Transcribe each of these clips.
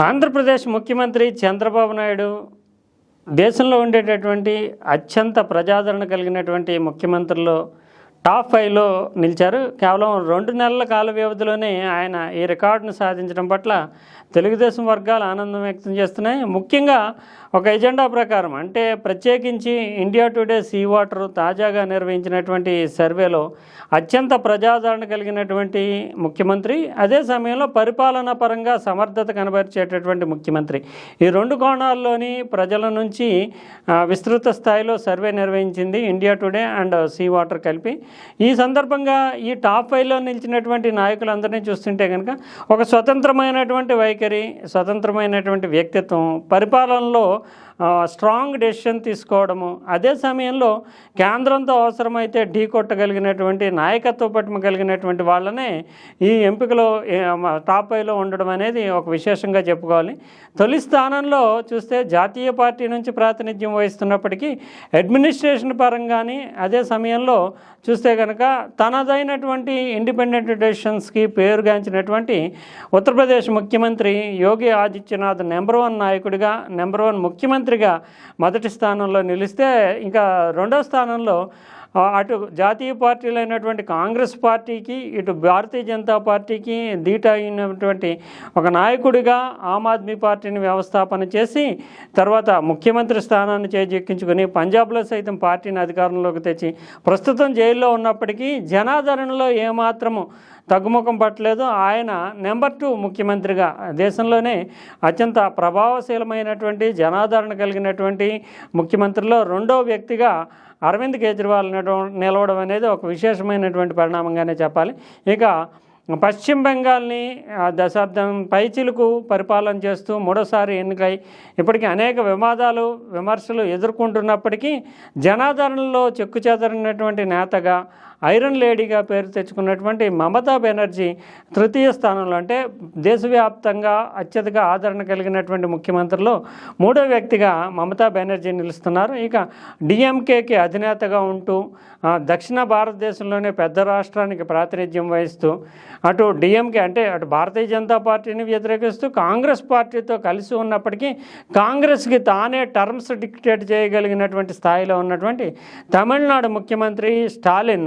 ఆంధ్రప్రదేశ్ ముఖ్యమంత్రి చంద్రబాబు నాయుడు దేశంలో ఉండేటటువంటి అత్యంత ప్రజాదరణ కలిగినటువంటి ముఖ్యమంత్రుల్లో టాప్ ఫైవ్లో నిలిచారు. కేవలం రెండు నెలల కాల వ్యవధిలోనే ఆయన ఈ రికార్డును సాధించడం పట్ల తెలుగుదేశం వర్గాలు ఆనందం వ్యక్తం చేస్తున్నాయి. ముఖ్యంగా ఒక ఎజెండా ప్రకారం అంటే ప్రత్యేకించి ఇండియా టుడే సీ వాటర్ తాజాగా నిర్వహించినటువంటి సర్వేలో అత్యంత ప్రజాదరణ కలిగినటువంటి ముఖ్యమంత్రి అదే సమయంలో పరిపాలనా పరంగా సమర్థత కనబరిచేటటువంటి ముఖ్యమంత్రి. ఈ రెండు కోణాల్లోని ప్రజల నుంచి విస్తృత స్థాయిలో సర్వే నిర్వహించింది India Today and C Voter కలిపి. ఈ సందర్భంగా ఈ టాప్ ఫైవ్లో నిలిచినటువంటి నాయకులందరినీ చూస్తుంటే కనుక ఒక స్వతంత్రమైనటువంటి వైఖరి స్వతంత్రమైనటువంటి వ్యక్తిత్వం పరిపాలనలో స్ట్రాంగ్ డెసిషన్ తీసుకోవడము అదే సమయంలో కేంద్రంతో అవసరమైతే ఢీ కొట్టగలిగినటువంటి నాయకత్వ పట్టుమ కలిగినటువంటి వాళ్ళనే ఈ ఎంపికలో టాప్ ఫైవ్లో ఉండడం అనేది ఒక విశేషంగా చెప్పుకోవాలి. తొలి స్థానంలో చూస్తే జాతీయ పార్టీ నుంచి ప్రాతినిధ్యం వహిస్తున్నప్పటికీ అడ్మినిస్ట్రేషన్ పరంగాని అదే సమయంలో చూస్తే కనుక తనదైనటువంటి ఇండిపెండెంట్ డెసిషన్స్కి పేరుగాంచినటువంటి ఉత్తరప్రదేశ్ ముఖ్యమంత్రి యోగి ఆదిత్యనాథ్ నెంబర్ వన్ నాయకుడిగా నెంబర్ వన్ ముఖ్యమంత్రిగా మొదటి స్థానంలో నిలిస్తే ఇంకా రెండో స్థానంలో అటు జాతీయ పార్టీలు అయినటువంటి కాంగ్రెస్ పార్టీకి ఇటు భారతీయ జనతా పార్టీకి ధీటా అయినటువంటి ఒక నాయకుడిగా ఆమ్ ఆద్మీ పార్టీని వ్యవస్థాపన చేసి తర్వాత ముఖ్యమంత్రి స్థానాన్ని చేజెక్కించుకుని పంజాబ్లో సైతం పార్టీని అధికారంలోకి తెచ్చి ప్రస్తుతం జైల్లో ఉన్నప్పటికీ జనాదరణలో ఏమాత్రము తగ్గుముఖం పట్టలేదు ఆయన నెంబర్ టూ ముఖ్యమంత్రిగా దేశంలోనే అత్యంత ప్రభావశీలమైనటువంటి జనాదరణ కలిగినటువంటి ముఖ్యమంత్రిలో రెండో వ్యక్తిగా అరవింద్ కేజ్రీవాల్ నిలవ- నిలవడం అనేది ఒక విశేషమైనటువంటి పరిణామంగానే చెప్పాలి. ఇక పశ్చిమ బెంగాల్ని దశాబ్దం పైచిలుకు పరిపాలన చేస్తూ మూడోసారి ఎన్నికై ఇప్పటికీ అనేక వివాదాలు విమర్శలు ఎదుర్కొంటున్నప్పటికీ జనాదరణలో చెక్కు నేతగా ఐరన్ లేడీగా పేరు తెచ్చుకున్నటువంటి మమతా బెనర్జీ తృతీయ స్థానంలో అంటే దేశవ్యాప్తంగా అత్యధిక ఆదరణ కలిగినటువంటి ముఖ్యమంత్రులు మూడో వ్యక్తిగా మమతా బెనర్జీ నిలుస్తున్నారు. ఇక డిఎంకేకి అధినేతగా ఉంటూ దక్షిణ భారతదేశంలోనే పెద్ద రాష్ట్రానికి ప్రాతినిధ్యం వహిస్తూ అటు డిఎంకే అంటే అటు భారతీయ జనతా పార్టీని వ్యతిరేకిస్తూ కాంగ్రెస్ పార్టీతో కలిసి ఉన్నప్పటికీ కాంగ్రెస్కి తానే టర్మ్స్ డిక్టేట్ చేయగలిగినటువంటి స్థాయిలో ఉన్నటువంటి తమిళనాడు ముఖ్యమంత్రి స్టాలిన్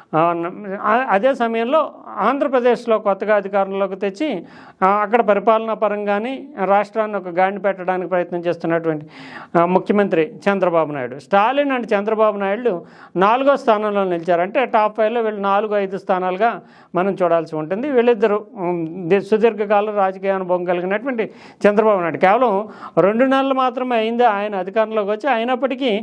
అదే సమయంలో ఆంధ్రప్రదేశ్లో కొత్తగా అధికారంలోకి తెచ్చి అక్కడ పరిపాలనా పరంగాని రాష్ట్రాన్ని ఒక గాడిని పెట్టడానికి ప్రయత్నం చేస్తున్నటువంటి ముఖ్యమంత్రి చంద్రబాబు నాయుడు. స్టాలిన్ అండ్ చంద్రబాబు నాయుడు నాలుగో స్థానంలో నిలిచారు. అంటే టాప్ ఫైవ్లో వీళ్ళు నాలుగు ఐదు స్థానాలుగా మనం చూడాల్సి ఉంటుంది. వీళ్ళిద్దరు సుదీర్ఘకాల రాజకీయ అనుభవం కలిగినటువంటి చంద్రబాబు నాయుడు. కేవలం రెండు నెలలు మాత్రమే అయింది ఆయన అధికారంలోకి వచ్చి. అయినప్పటికీ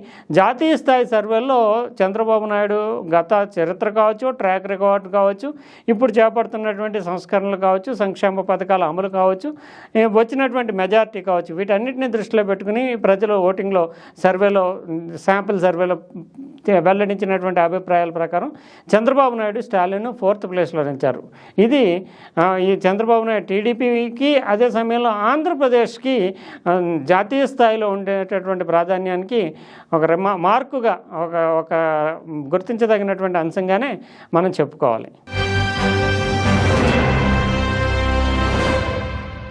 జాతీయ స్థాయి సర్వేల్లో చంద్రబాబు నాయుడు గత చరిత్ర కావచ్చు ట్రాక్ రికార్డ్ కావచ్చు ఇప్పుడు చేపడుతున్నటువంటి సంస్కరణలు కావచ్చు సంక్షేమ పథకాల అమలు కావచ్చు వచ్చినటువంటి మెజారిటీ కావచ్చు వీటన్నిటిని దృష్టిలో పెట్టుకుని ప్రజలు ఓటింగ్లో సర్వేలో శాంపిల్ సర్వేలో వెల్లడించినటువంటి అభిప్రాయాల ప్రకారం చంద్రబాబు నాయుడు స్టాలిన్ ఫోర్త్ ప్లేస్లో నిలిచారు. ఇది ఈ చంద్రబాబు నాయుడు టీడీపీకి అదే సమయంలో ఆంధ్రప్రదేశ్కి జాతీయ స్థాయిలో ఉండేటటువంటి ప్రాధాన్యానికి ఒక రిమా మార్కుగా ఒక ఒక గుర్తించదగినటువంటి అంశంగానే మనం చెప్పుకోవాలి.